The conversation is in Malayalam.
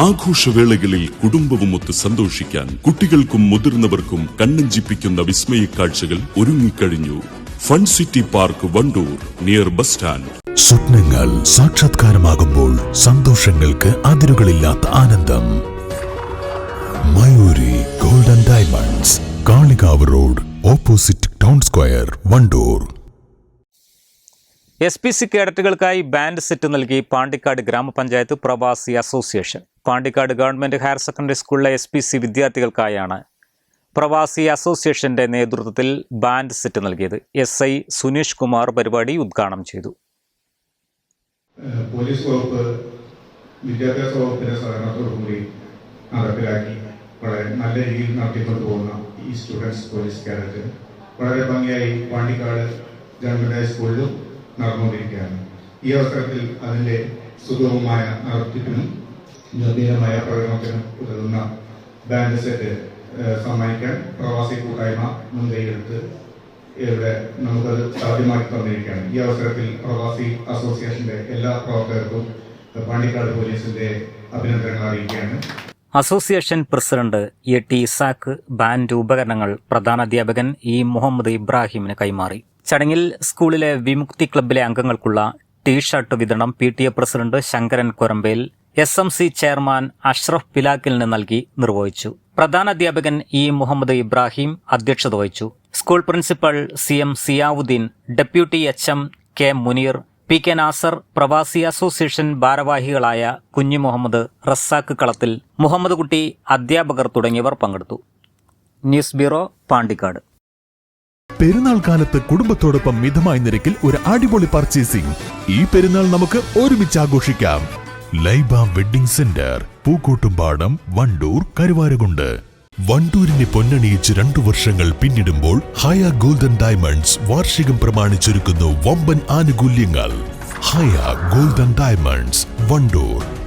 ആഘോഷവേളകളിൽ കുടുംബവുമൊത്ത് സന്തോഷിക്കാൻ കുട്ടികൾക്കും മുതിർന്നവർക്കും കണ്ണഞ്ചിപ്പിക്കുന്ന വിസ്മയ കാഴ്ചകൾ ഒരുങ്ങിക്കഴിഞ്ഞു. Fun city park Wandoor near bus stand. സ്വപ്നങ്ങൾ സാക്ഷാത്കാരമാകുമ്പോൾ സന്തോഷങ്ങൾക്ക് അതിരുകളില്ലാത്ത ആനന്ദം. Mayuri golden diamonds Kalikavu road opposite town square Wandoor. S P C കേഡറ്റുകൾക്കായി band set നൽകി പാണ്ടിക്കാട് ഗ്രാമപഞ്ചായത്ത് പ്രവാസി association. Pandikkad government higher secondary സ്കൂളിലെ എസ് പി സി വിദ്യാർത്ഥികൾക്കായാണ് പ്രവാസി അസോസിയേഷന്റെ നേതൃത്വത്തിൽ ബാൻഡ് സെറ്റ് നൽകിയത്. എസ് ഐ സുനീഷ് കുമാർ പരിപാടി ഉദ്ഘാടനം ചെയ്തു. പോലീസ് വകുപ്പ് വിദ്യാഭ്യാസ വകുപ്പിന്റെ സഹകരണത്തോടുകൂടി നടപ്പിലാക്കി വളരെ നല്ല രീതിയിൽ നടത്തിക്കൊണ്ടു പോകുന്ന ഈ സ്റ്റുഡൻസ് പോലീസ് കേരളത്തിൽ വളരെ ഭംഗിയായി പാണ്ടിക്കാട് ഗവൺമെന്റ് ഹൈസ്കൂളിലും നടന്നുകൊണ്ടിരിക്കുകയാണ്. ഈ അവസരത്തിൽ അതിന്റെ സുഗമമായ നടത്തിപ്പിനും ഗംഭീരമായ പ്രകടനത്തിനും ഉതകുന്ന ബാൻഡ് സെറ്റ് സമ്മാനിക്കാൻ പ്രവാസി കൂട്ടായ്മ മുൻകൈയെടുത്ത് ഇവിടെ നമുക്കത് സാധ്യമാക്കി തന്നിരിക്കുകയാണ്. ഈ അവസരത്തിൽ പ്രവാസി അസോസിയേഷന്റെ എല്ലാ പ്രവർത്തകർക്കും പാണ്ടിക്കാട് പോലീസിന്റെ അഭിനന്ദനങ്ങൾ അറിയിക്കുകയാണ്. Association president A T Isaac band ഉപകരണങ്ങൾ പ്രധാനാധ്യാപകൻ ഇ മുഹമ്മദ് ഇബ്രാഹിമിന് കൈമാറി. ചടങ്ങിൽ സ്കൂളിലെ വിമുക്തി ക്ലബ്ബിലെ അംഗങ്ങൾക്കുള്ള ടീ ഷർട്ട് വിതരണം P T A president Shankaran Korambel S M C chairman Ashraf പിലാക്കലിന് നൽകി നിർവഹിച്ചു. പ്രധാന അധ്യാപകൻ ഇ മുഹമ്മദ് ഇബ്രാഹിം അധ്യക്ഷത വഹിച്ചു. School principal C M Ziyauddin deputy H M K Muneer P K Nasar പ്രവാസി അസോസിയേഷൻ ഭാരവാഹികളായ കുഞ്ഞു മുഹമ്മദ് റസാക്ക് കളത്തിൽ മുഹമ്മദ് കുട്ടി അധ്യാപകർ തുടങ്ങിയവർ പങ്കെടുത്തു. News bureau Pandikkad. പെരുന്നാൾ കാലത്ത് കുടുംബത്തോടൊപ്പം മിതമായ നിരക്കിൽ ഒരു അടിപൊളി പർച്ചേസിംഗ് ഈ പെരുന്നാൾ നമുക്ക് ഒരുമിച്ച് ആഘോഷിക്കാം. Laiba wedding centre Pookkottumpadam Wandoor Karuvarakundu. വണ്ടൂരിനെ പൊന്നണിയിച്ച് രണ്ടു വർഷങ്ങൾ പിന്നിടുമ്പോൾ ഹയ ഗോൾഡൻ ഡയമണ്ട്സ് വാർഷികം പ്രമാണിച്ചൊരുക്കുന്നു വമ്പൻ ആനുകൂല്യങ്ങൾ. Haya golden diamonds Wandoor.